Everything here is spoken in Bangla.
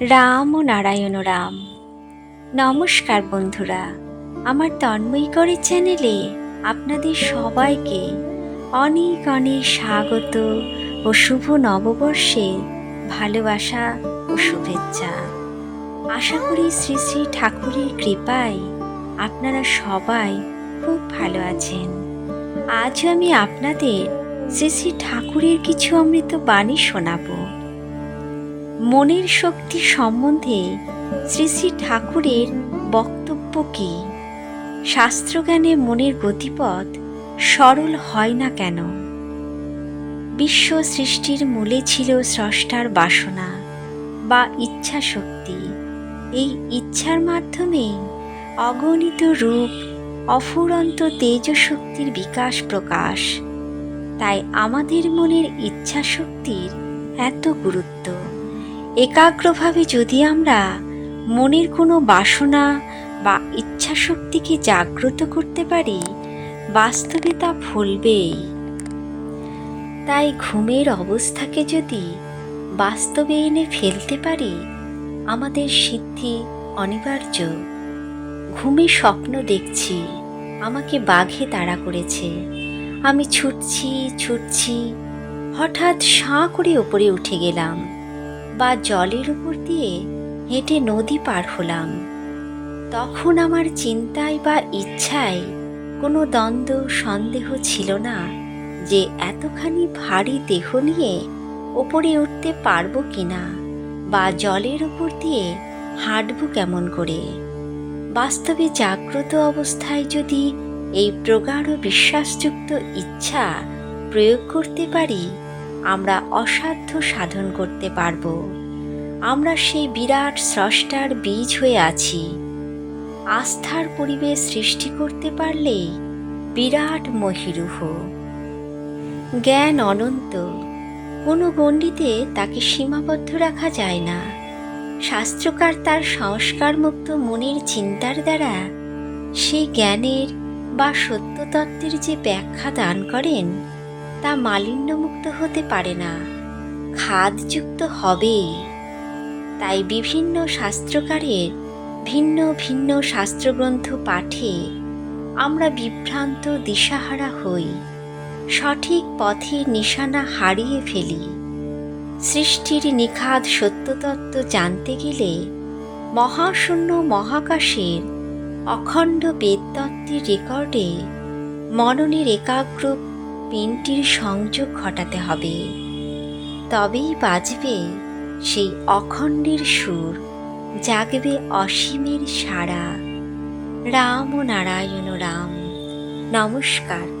রাম ও নারায়ণ রাম। নমস্কার বন্ধুরা, আমার তন্ময়ী করে চ্যানেলে আপনাদের সবাইকে অনেক অনেক স্বাগত ও শুভ নববর্ষের ভালোবাসা ও শুভেচ্ছা। আশা করি শ্রী শ্রী ঠাকুরের কৃপায় আপনারা সবাই খুব ভালো আছেন। আজও আমি আপনাদের শ্রী শ্রী ঠাকুরের কিছু অমৃত বাণী শোনাবো। মনের শক্তি সম্বন্ধে শ্রী শ্রী ঠাকুরের বক্তব্য কি? শাস্ত্রজ্ঞানে মনের গতিপথ সরল হয় না কেন? বিশ্ব সৃষ্টির মূলে ছিল স্রষ্টার বাসনা বা ইচ্ছা শক্তি এই ইচ্ছার মাধ্যমে অগণিত রূপ, অফুরন্ত তেজ শক্তির বিকাশ প্রকাশ। তাই আমাদের মনের ইচ্ছা শক্তির এত গুরুত্ব। একাগ্রভাবে যদি আমরা মনের কোনো বাসনা বা ইচ্ছা শক্তিকে জাগ্রত করতে পারি, বাস্তবে তা ফলবেই তাই ঘুমের অবস্থাকে যদি বাস্তবে এনে ফেলতে পারি, আমাদের সিদ্ধি অনিবার্য। ঘুমে স্বপ্ন দেখছি, আমাকে বাঘে তাড়া করেছে। আমি ছুটছি ছুটছি, হঠাৎ সাঁ করে ওপরে উঠে গেলাম। বা জলের উপর দিয়ে হেঁটে নদী পার হলাম। তখন আমার চিন্তায় বা ইচ্ছায় কোনো দ্বন্দ্ব, সন্দেহ ছিল না যে এতখানি ভারী দেহ নিয়ে ওপরে উঠতে পারব কিনা বা জলের উপর দিয়ে হাঁটব কেমন করে। বাস্তবে জাগ্রত অবস্থায় যদি এই প্রগাঢ় বিশ্বাসযুক্ত ইচ্ছা প্রয়োগ করতে পারি আমরা অসাধ্য সাধন করতে পারব। আমরা সেই বিরাট স্রষ্টার বীজ হয়ে আছি। আস্থার পরিবেশ সৃষ্টি করতে পারলেই বিরাট মহিরুহ। জ্ঞান অনন্ত। কোনো গণ্ডিতে তাকে সীমাবদ্ধ রাখা যায় না। শাস্ত্রকার তার সংস্কারমুক্ত মনের চিন্তার দ্বারা সেই জ্ঞানের বা সত্যতত্ত্বের যে ব্যাখ্যা দান করেন তা মালিন্যমুক্ত হতে পারে না। খাদযুক্ত হবেই তাই বিভিন্ন শাস্ত্রকারের ভিন্ন ভিন্ন শাস্ত্রগ্রন্থ পাঠে আমরা বিভ্রান্ত দিশাহারা হই। সঠিক পথের নিশানা হারিয়ে ফেলি। সৃষ্টির নিখাদ সত্যতত্ত্ব জানতে গেলে মহাশূন্য মহাকাশের অখণ্ড বেদতত্ত্বের রেকর্ডে মননের একাগ্র পিনটির সংযোগ ঘটাতে হবে। তবেই বাজবে সেই অখণ্ডের সুর, জাগবে অসীমের সারা রাম নারায়ণ রাম, নমস্কার।